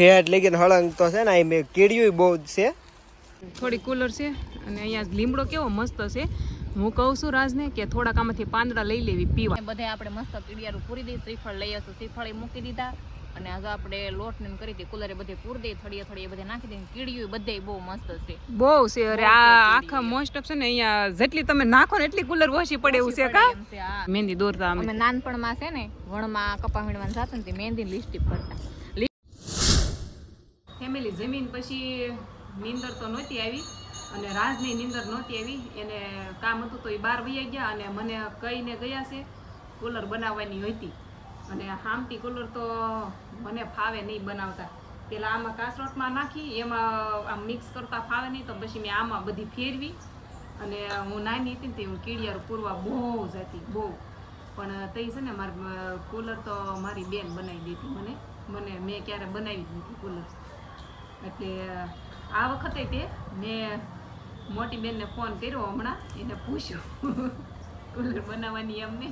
હેડ લગીને હળંગ તો છે ને અહીં મેં કીડિયું બહુ જ છે. થોડી કુલર છે અને અહીંયા લીમડો કેવો મસ્ત છે. હું કહું છું રાજને કે થોડાક આમાંથી પાંદડા લઈ લેવી પીવા. બધે આપણે મસ્ત કીડિયારું પૂરી દઈએ શ્રીફળ લઈ આવશું. શ્રીફળ એ મૂકી દીધા અને આજે આપણે લોટ ને કરી હતી કુલરે બધે પૂરી દઈ થોડીએ થોડીએ બધે નાખી દઈએ. કીડિયું બધે બહુ મસ્ત છે. બહુ છે અરે આ આખા મોસ્ટ ઓફ છે ને અહીંયા જેટલી તમે નાખો ને એટલી કુલર ઓછી પડે એવું છે કા? મહેંદી દોરતા અમે. નાનપણમાં છે ને વણમાં કપા વીણવાનું જાતું ને તે મહેંદી લિસ્ટી પડતા ફેમિલી જમીન પછી નીંદર તો નહોતી આવી અને રાજની નીંદર નહોતી આવી. એને કામ હતું તો એ બહાર વહી ગયા અને મને કહીને ગયા છે કુલર બનાવવાની હતી. અને હામતી કુલર તો મને ફાવે નહીં બનાવતા. પેલા આમાં કાસરોટમાં નાખી, એમાં આમ મિક્સ કરતા ફાવે નહીં તો પછી મેં આમાં બધી ફેરવી. અને હું નાની હતી ને તે હું કીડિયાર પૂરવા બહુ જ હતી, બહુ. પણ તે છે ને મારી કુલર તો મારી બેન બનાવી દીધી મને. મને, મેં ક્યારે બનાવી જ કુલર એટલે આ વખતે તે મેં મોટી બેનને ફોન કર્યો હમણાં, એને પૂછ્યું. કુલર બનાવવાની એમને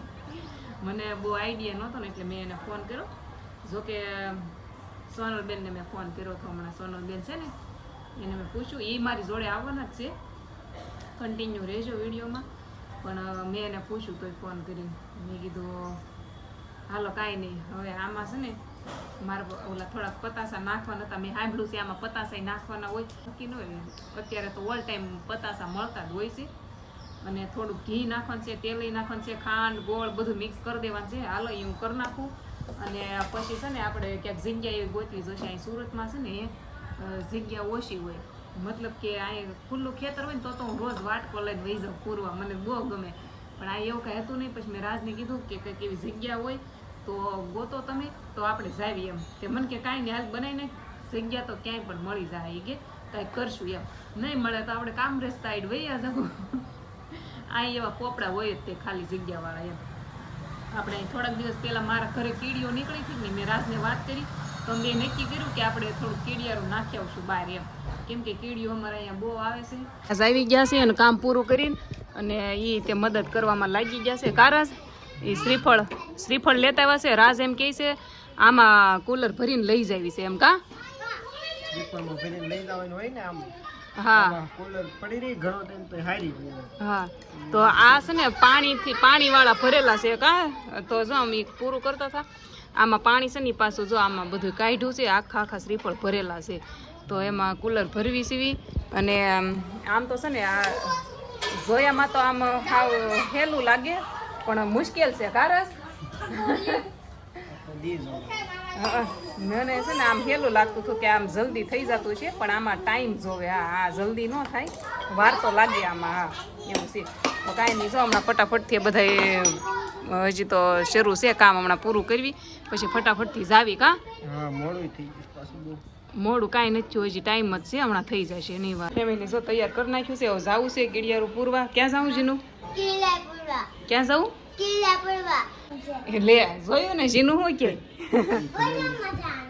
મને બહુ આઈડિયા નહોતો ને એટલે મેં એને ફોન કર્યો. જોકે સોનલબેનને મેં ફોન કર્યો હતો હમણાં સોનલબેન છે ને, એને મેં પૂછ્યું. એ મારી જોડે આવવાના જ છે. કન્ટિન્યુ રહેજો વિડીયોમાં. પણ મેં એને પૂછ્યું તોય ફોન કરીને. મેં કીધું, હાલો કાંઈ નહીં. હવે આમાં છે ને મારે ઓલા થોડાક પતાસા નાખવાના હતા. મેં સાંભળ્યું છે આમાં પતાસા નાખવાના હોય. નક્કી ન હોય. અત્યારે તો ઓલ ટાઈમ પતાસા મળતા જ હોય છે. અને થોડું ઘી નાખવાનું છે તેલ નાખવાનું છે, ખાંડ, ગોળ બધું મિક્સ કરી દેવાનું છે. હાલો એ હું કરી નાખું. અને પછી છે ને આપણે ક્યાંક જગ્યા એવી ગોતવી જોશે. અહીં સુરતમાં છે ને જગ્યા ઓછી હોય. મતલબ કે અહીં ખુલ્લું ખેતર હોય ને તો તો હું રોજ વાટકો લઈને વહી જાઉં પૂરવા. મને બહુ ગમે. પણ આ એવું કાંઈ હતું નહીં. પછી મેં રાજને કીધું કે કંઈક એવી જગ્યા હોય. તો ગોતો તમે, તો આપણે જાવી એમ. તે મને કે કાંઈ નહીં, હાલ બનાવીને જગ્યા તો ક્યાંય પણ મળી જાય એ કે કાંઈ કરશું એમ. નહીં મળે તો આપણે કામરેજ સાઈડ વૈયા જવું અહીં એવા પોપડા હોય જ તે ખાલી જગ્યાવાળા એમ. આપણે થોડાક દિવસ પહેલાં મારા ઘરે કીડીઓ નીકળી હતી ને મેં રાજને વાત કરી, તો મેં નક્કી કર્યું કે આપણે થોડું કીડિયારું નાખી આવશું બહાર એમ. કેમ કે કીડીઓ અમારે અહીંયા બહુ આવે છે. આવી ગયા છે અને કામ પૂરું કરીને અને એ તે મદદ કરવામાં લાગી ગયા છે. કારાજ? એ શ્રીફળ. શ્રીફળ લેતા આવ્યા છે રાજ એમ કહે છે આમાં કુલર ભરીને લઈ જાવી છે એમ કા? હા. હા. તો આ છે ને પાણીથી પાણીવાળા ભરેલા છે કા? તો જો અમે પૂરું કરતા હતા. આમાં પાણી છે ને પાછું જો આમાં બધું કાઢ્યું છે આખા આખા શ્રીફળ ભરેલા છે. તો એમાં કુલર ભરવી સીવી અને આમ આમ તો છે ને આ જોયામાં તો આમ સાવ હેલું લાગે. પણ મુશ્કેલ છે કારસ. ના મને છે ને આમ હેલું લાગતું હતું કે આમ જલ્દી થઈ જતું છે પણ આમાં ટાઈમ જોવે. હા હા જલ્દી ન થાય. વાર તો લાગે આમાં હા એવું છે. તો કાંઈ નહીં જો હમણાં ફટાફટથી બધા હજી તો શરૂ છે કામ હમણાં પૂરું કરવી. પછી ફટાફટથી જાવી કા? મોડું કાંઈ નથી હજી ટાઈમ જ છે હમણાં થઈ જશે નહીં વાર. ફેમિલી જો તૈયાર કરી નાખ્યું છે હવે જવું છે ગિડિયારું પૂરવા. ક્યાં જવું જીનું? ક્યાં જવું? કેળા પડવા. એટલે જોયું ને જીનું શું કે?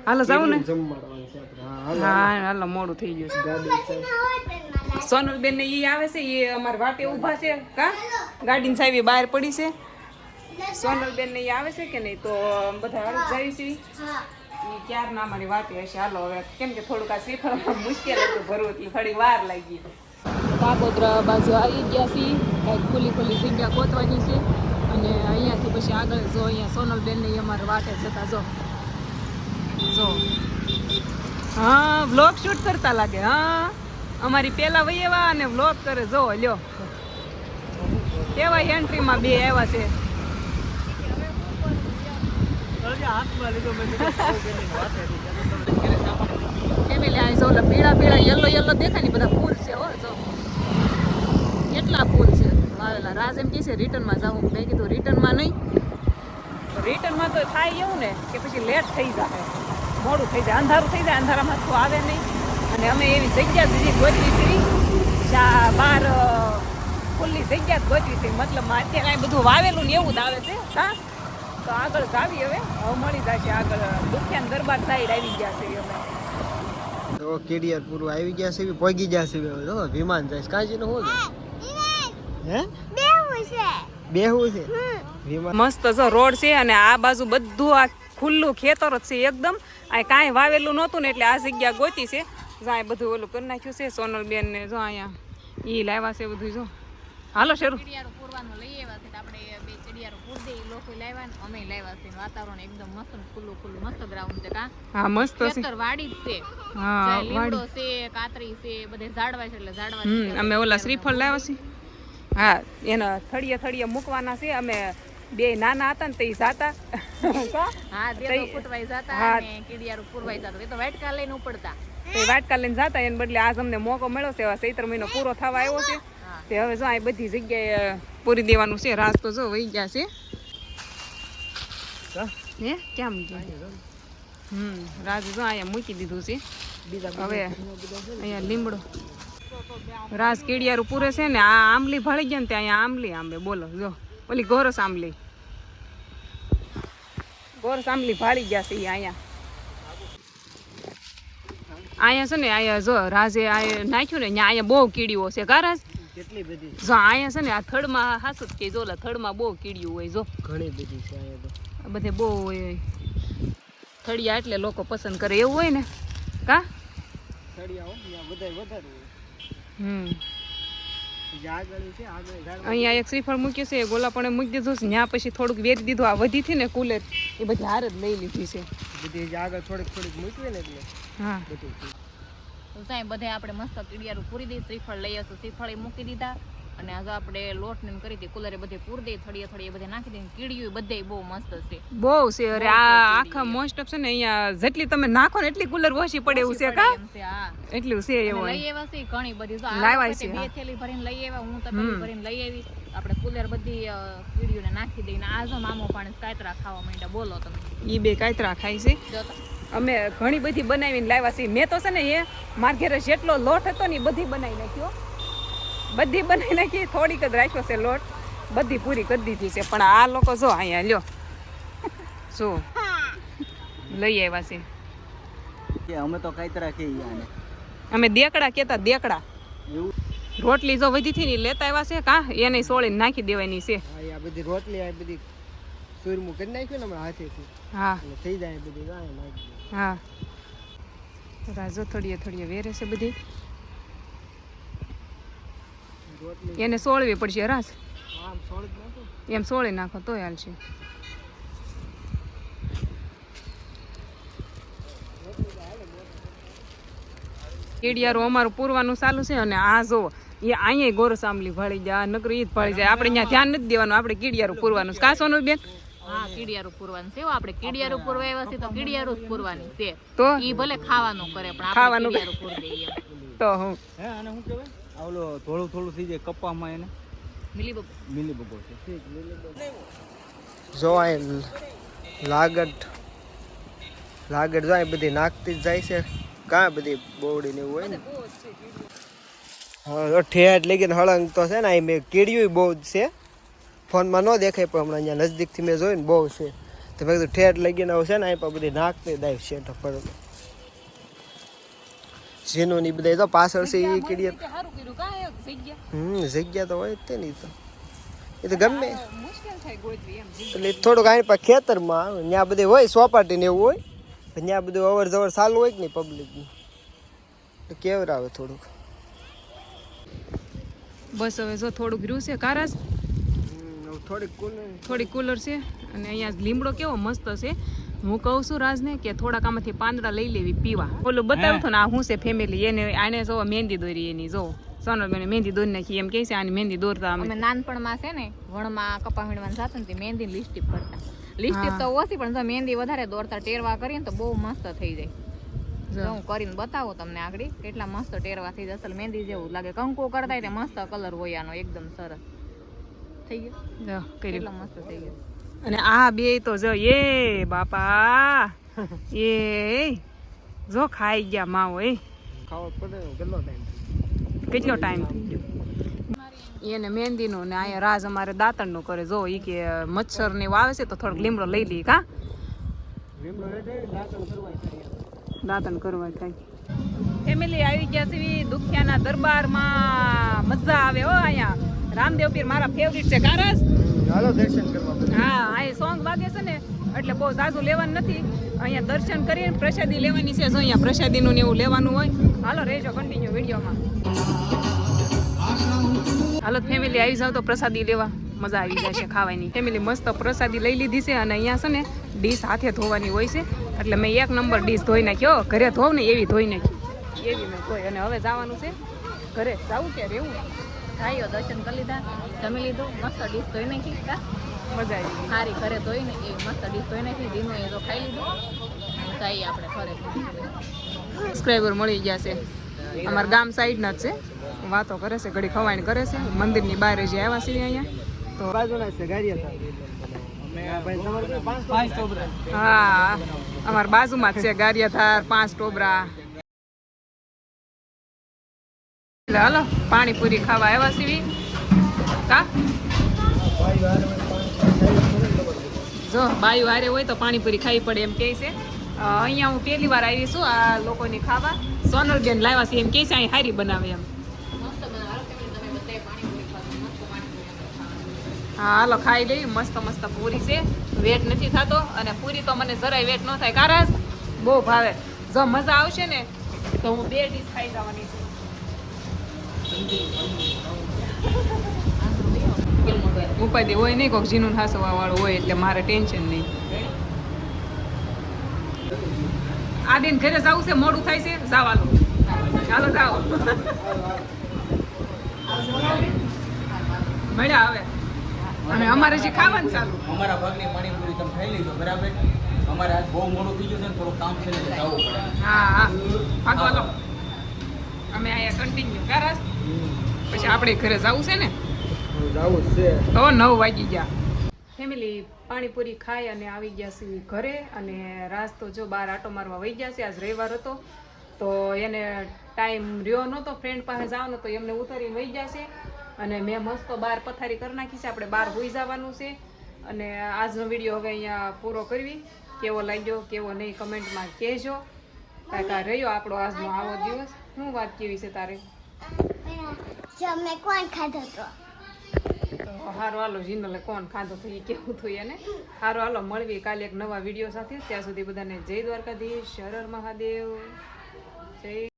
હાલો જાવું ને? હા હાલો. મોડું થઈ ગયું છે. ગાડી છે. સોનલબેન ને ઈ આવે છે એ અમારા વાટે ઊભા છે કા? ગાડીની ચાવી બહાર પડી છે. સોનલબેન ને ઈ આવે છે કે નહીં તો બધા હાલ જાય છે. ક્યારના અમારી વાટે હશે? હાલો હવે કેમ કે થોડુંક આ શ્રીફળમાં મુશ્કેલ હતું ભરવું એટલે થોડી વાર લાગી. કાગોદરા બાજુ આવી ગયા છીએ. કાંઈક ખુલ્લી ખુલ્લી જગ્યા ગોતવાની છે. અને અહીંયાથી પછી આગળ જો અહીંયા સોનલબેનની અમારે વાટે જતા જો. જો. હા વ્લોગ શૂટ કરતા લાગે, હા. અમારી પેલા વહી એવા અને વ્લોગ કરે, જો, લ્યો. એવા એન્ટ્રીમાં બે આવ્યા છે. ફેમિલી, આ જો પીળા પીળા યલો યલો દેખાય ને બધા ફૂલ છે, હો, જો. કેટલા ફૂલ છે? વાવેલા રાજ એમ કહે છે રિટર્નમાં જવું મેં કીધું રિટર્નમાં નહીં. રિટર્નમાં તો થાય એવું ને કે પછી લેટ થઈ જાય મોડું થઈ જાય. અંધારું થઈ જાય. અંધારામાં તો આવે નહીં. અને અમે એવી જગ્યા સુધી ગોતવી જ્યાં બહાર ખુલ્લી જગ્યા જ ગોતવી છે. મતલબ અત્યારે કાંઈ બધું વાવેલું ને એવું જ આવે છે. હા? તો આગળ જાવી હવે. હવે મળી જશે આગળ. દુખ્યાન દરબાર સાઈડ આવી ગયા છે અમે. તો કેડિયર પૂરું આવી ગયા છે ભોગી પગી ગયા છે વિમાન જાય કાંજી નું શું હે? છે. મસ્ત જો રોડ છે અને આ બાજુ બધું આ ખુલ્લું ખેતર જ છે એકદમ. આ કાંઈ વાવેલું નહોતું ને એટલે આ જગ્યા ગોતી છે. જાય બધું ઓલું કરી નાખ્યું છે સોનલબેન ને જો અહીંયા ઈ લાવ્યા છે બધું જો. હાલો શરૂ. પૂરવાનું લઈ આવ્યા છે આપણે બે ચડિયારું પૂર દે લોકો લાવ્યા ને અમે લાવ્યા છે. વાતાવરણ એકદમ મસ્ત ખુલ્લું ખુલ્લું મસ્ત ગ્રાઉન્ડ છે કા? હા મસ્ત છે. ખેતર વાડી જ છે. હા લીમડો છે કાતરી છે બધે ઝાડવા છે એટલે ઝાડવા અમે ઓલા શ્રીફળ લાવ્યા છીએ હા એના થળિયા થળિયા મૂકવાના છે. અમે બે નાના હતા ને તે જાતા. હા તે ફૂટવાઈ જતા અને કીડિયારું પૂરવાઈ જતા. એ તો વાટકા લઈને ઉપડતા. તે વાટકા લઈને જાતા એને બદલે આજ અમને મોકો મળ્યો છે. ચૈત્ર મહિનો પૂરો થવા આવ્યો છે. તે હવે જો આ બધી જગ્યાએ પૂરી દેવાનું છે. રાસ તો જો વહી ગયા છે. હે. કેમ? હમ રાજ જો અહીંયા મૂકી દીધું છે. હવે અહીંયા લીમડો. રાસ કીડિયારું પૂરે છે ને આ આંબલી ભળી ગયા ને ત્યાં અહીંયા આંબલી આંબે બોલો જો. ઓલી ગોરસ આંબલી. ગોરસ આંબલી ભાળી ગયા છે અહીંયા. અહીંયા છે ને અહીંયા જો રાજે આ નાખ્યું ને અહીંયા બહુ કીડીઓ છે કારસ કેટલી બધી જો અહીંયા છે ને આ થડમાં હાસુ કે જો થડમાં બહુ કીડીઓ હોય જો. ઘણી બધી છે અહીંયા આ બધે બહુ હોય થળિયા એટલે લોકો પસંદ કરે એવું હોય ને કા? થળિયા હોય વધારે વધારે હોય. અહીંયા એક શ્રીફળ મૂક્યું છે ગોલા પણ મૂકી દીધું છે ત્યાં પછી થોડુંક વેરી દીધું આ વધી થી ને કુલેર એ બધી હાર જ લઈ લીધી છે. બધી જે આગળ થોડીક થોડીક મૂકવી ને એટલે હા. બધું તો ત્યાં બધે આપણે મસ્ત કીડિયારું પૂરી દઈ શ્રીફળ લઈ આવશું. શ્રીફળ એ મૂકી દીધા. અને આજે આપણે લોટ ને કરી દઈએ કુલરે બધે પૂર દઈ થળીએ થળીએ બધે નાખી દઈએ કીડીયું બધે બહુ મસ્ત છે. બહુ છે અરે આ આખા મોસ્ટ ઓફ છે ને અહીંયા જેટલી તમે નાખો ને એટલી કુલર ઓછી પડે એવું છે કા? એટલું છે એવું લઈ આવ્યા છે ઘણી બધી. તો લાવ્યા છે, બે થેલી ભરીને લઈ આવ્યા હું તો ભરીને લઈ આવી. આપણે કુલર બધી કીડીઓને નાખી દઈને આ જો મામો પાણી કાતરા ખાવા માંડ્યા. બોલો તમે. ઈ બે કાતરા ખાય છે. અમે ઘણી બધી બનાવીને લાવ્યા છીએ. મેં તો છે ને એ મારા ઘેરે જેટલો લોટ હતો ને એ બધી બનાવી નાખ્યો. બધી બનાવી નાખી થોડીક જ રાખ્યો છે લોટ. બધી પૂરી કરી દીધી છે. પણ આ લોકો જો અહીંયા લ્યો. જો લઈ આવ્યા છે. કે અમે તો કાયતરા કહીએ અમે દેકડા કેતા દેકડા. રોટલી જો વધી થી લેતા આવ્યા છે કા? એને સોળીને નાખી દેવાની છે. આ બધી રોટલી આ બધી સુરમું કરી નાખ્યું ને હમણાં હાથેથી. હા. થઈ જાય બધી. હા. રાજો થોડીએ થોડીએ વેરે છે બધી. એને સોળવી પડશે રાસ એમ સોળી નાખો. તોય હાલશે. કીડિયારું અમારું પૂરવાનું ચાલુ છે અને આ જો એ અહીંયા ગોરસ આંબલી ભળી જાય નકરું ઈ જ ભાળી જાય. આપણે ત્યાં ધ્યાન નથી દેવાનું આપણે કીડિયારું પૂરવાનું. છે. કા સોનું બેન? હા કીડિયારું પૂરવાનું છે આપણે કીડિયારું પૂરવા આવ્યા છે તો કીડિયારું જ પૂરવાની છે. તો? ઈ ભલે ખાવાનું કરે પણ ખાવાનું આપણે કીડિયારું પૂર દઈએ. તો હું કહેવાય? આ ઓલો થોડું થોડું થઈ જાય કપ્પામાં એને. મિલી બબુ છે. જો આ લાગટ લાગટ જાય બધી નાખતી જ જાય છે. કાં બધી બોવડી ને એવું હોય ને. હા ઠેઠ લઈ ગઈને હળંગ તો છે ને અહીં મેં કેડ્યું બહુ જ છે. ફોનમાં ન દેખાય પણ હમણાં અહીંયા નજદીકથી મેં જોયું ને બહુ છે. તો મેં કીધું ઠેઠ લઈ ગઈને છે ને અહીં પણ બધી નાખતી જાય છે પર ઝીનું ની બધા તો પાછળ છે એ કીડીએ. સારું કર્યું? કા જગ્યા? હમ જગ્યા તો હોય તે નહીં તો. એ તો ગમે. એટલે થોડુંક આની પાસે ખેતરમાં આવે ત્યાં બધે હોય સોપાટી ને એવું હોય ત્યાં બધું અવર જવર ચાલુ હોય કે નહીં પબ્લિકની તો કેવરાવે થોડુંક. બસ હવે જો થોડુંક રહ્યું છે કારાજ થોડીક કુલર થોડીક કુલર છે. અને અહીંયા લીમડો કેવો મસ્ત છે. હું કહું છું રાજને કે થોડાક આમાંથી પાંદડા લઈ લેવી પીવા. ઓલું બતાવ્યું હતું ને આ હું છે ફેમિલી એને આને જો મહેંદી દોરી એની જો. સોનલબેને મહેંદી દોરી નાખી એમ કહે છે આની મહેંદી દોરતા અમે. નાનપણમાં છે ને વણમાં કપા વીણવાનું જાતું ને મહેંદી લિસ્ટીપ કરતા. લિસ્ટીપ તો ઓછી પણ જો મહેંદી વધારે દોરતા ટેરવા કરીએ ને તો બહુ મસ્ત થઈ જાય. જો. હું કરીને બતાવો તમને આગળ કેટલા મસ્ત ટેરવા થઈ જશે અસલ મહેંદી જેવું લાગે. કંકુ કરતા મસ્ત કલર હોય આનો એકદમ સરસ. થઈ ગયો? કેટલો મસ્ત થઈ ગયો. અને આ બે તો જો એ બાપા એ જો ખાઈ ગયા માવો એ. ખાવા પડે કેટલો ટાઈમ થઈ ગયો એને મહેંદીનું ને અહીંયા રાજ અમારે દાંતણનું કરે જો ઈ કે મચ્છર ને આવે છે તો થોડોક લીમડો લઈ લઈએ કા. દાંતણ કરવા દાંતણ કરવા થાય ફેમિલી આવી ગયા છે દુખિયાના દરબારમાં. મજા આવે હો અહીંયા. રામદેવ પીર મારા ફેવરિટ છે કારસ. હાલો દર્શન કરવા હા, આ સોંગ વાગે છે ને, એટલે બહુ ઝાઝું લેવાનું નથી. અહીંયા દર્શન કરીને પ્રસાદી લેવાની છે, જો અહીંયા પ્રસાદીનું ને એવું લેવાનું હોય. હાલો, રહેજો કન્ટિન્યુ વિડીયોમાં. હાલો ફેમિલી આવી જાવ તો પ્રસાદી લેવા. મજા આવી જાય છે ખાવાની. ફેમિલી મસ્ત પ્રસાદી લઈ લીધી છે અને અહીંયા છે ને ડીશ હાથે ધોવાની હોય છે. એટલે મેં એક નંબર ડીશ ધોઈ નાખ્યો ઘરે ધોવ ને એવી ધોઈ નાખી. એવી મેં ધોઈ. અને હવે જવાનું છે ઘરે. જવું કે રહેવું. ભાઈઓ દર્શન કરી લીધા જમી લીધું મસ્ત ડીશ ધોઈ નાખી. કા? મજા આવી સારી ઘરે ધોઈ ને એ મસ્ત ડીશ ધોઈ નાખી દીનું એ તો ખાઈ લીધું. જઈએ આપણે ઘરે. સબસ્ક્રાઈબર મળી ગયા છે. અમારા ગામ સાઈડના જ છે. વાતો કરે છે ઘડી ખવાણ કરે છે. મંદિરની બહાર જે આવ્યા છીએ અહીંયા. તો બાજુના છે ગારિયા હા અમારા બાજુમાં જ છે ગારિયાધાર પાંચ ટોબરા. હાલો, પાણીપુરી ખાવા આવ્યા સીવી કા? જો બાયું વારે હોય તો પાણીપુરી ખાવી પડે એમ કહે છે. અહીંયા હું પહેલી વાર આવી છું આ લોકોની ખાવા. સોનલબેન લાવ્યા છે એમ કહે છે, અહીં હારી બનાવે એમ. હા, હાલો, ખાઈ લઈ મસ્ત મસ્ત પૂરી છે. વેટ નથી થતો અને પૂરી તો મને જરાય વેટ ન થાય. કારણ બહુ ભાવે. જો, મજા આવશે ને, તો હું બે ડીશ ખાઈ જવાની છું. ઉપાધિ હોય નહીં કોક જીનું હાસવા વાળું હોય એટલે મારે ટેન્શન નહીં. આ દિન ઘરે જવું છે મોડું થાય છે જવાનું ચાલો જાઓ. મળ્યા હવે. અને અમારે જે ખાવાનું ચાલુ. અમારા ભાગની પાણીપુરી તમે ખાઈ લીધો બરાબર? અમારે આજ બહુ મોડું થઈ ગયું છે થોડું કામ છે ને જવું પડે. હા હા. ભાગવા અમે અહીંયા કન્ટિન્યુ કરાશ. પછી આપણે ઘરે જવું છે ને? જવું છે. તો નવ વાગી ગયા. ફેમિલી પાણીપુરી ખાઈ અને આવી ગયા છે ઘરે અને રાસ તો જો બહાર આટો મારવા વહી ગયા છે આજ રવિવાર હતો. તો એને ટાઈમ રહ્યો નહોતો ફ્રેન્ડ પાસે જવાનો તો એમને ઉતારીને વહી ગયા છે. અને મેં મસ્ત બહાર પથારી કરી નાખી છે આપણે બહાર હોઈ જવાનું છે. અને આજનો વીડિયો હવે અહીંયા પૂરો કરવી. કેવો લાગ્યો કેવો નહીં કમેન્ટમાં કહેજો. કાંઈક આ રહ્યો આપણો આજનો આવો દિવસ. શું વાત કેવી છે તારે? જમે કોણ ખાધો તો હારો, હાલો, જીનલે કોણ ખાધો તો એ કેવું થયું એને. હારો, હાલો, મળવી કાલે એક નવા વીડિયો સાથે. ત્યાં સુધી બધાને જય દ્વારકાધીશ હર મહાદેવ. જય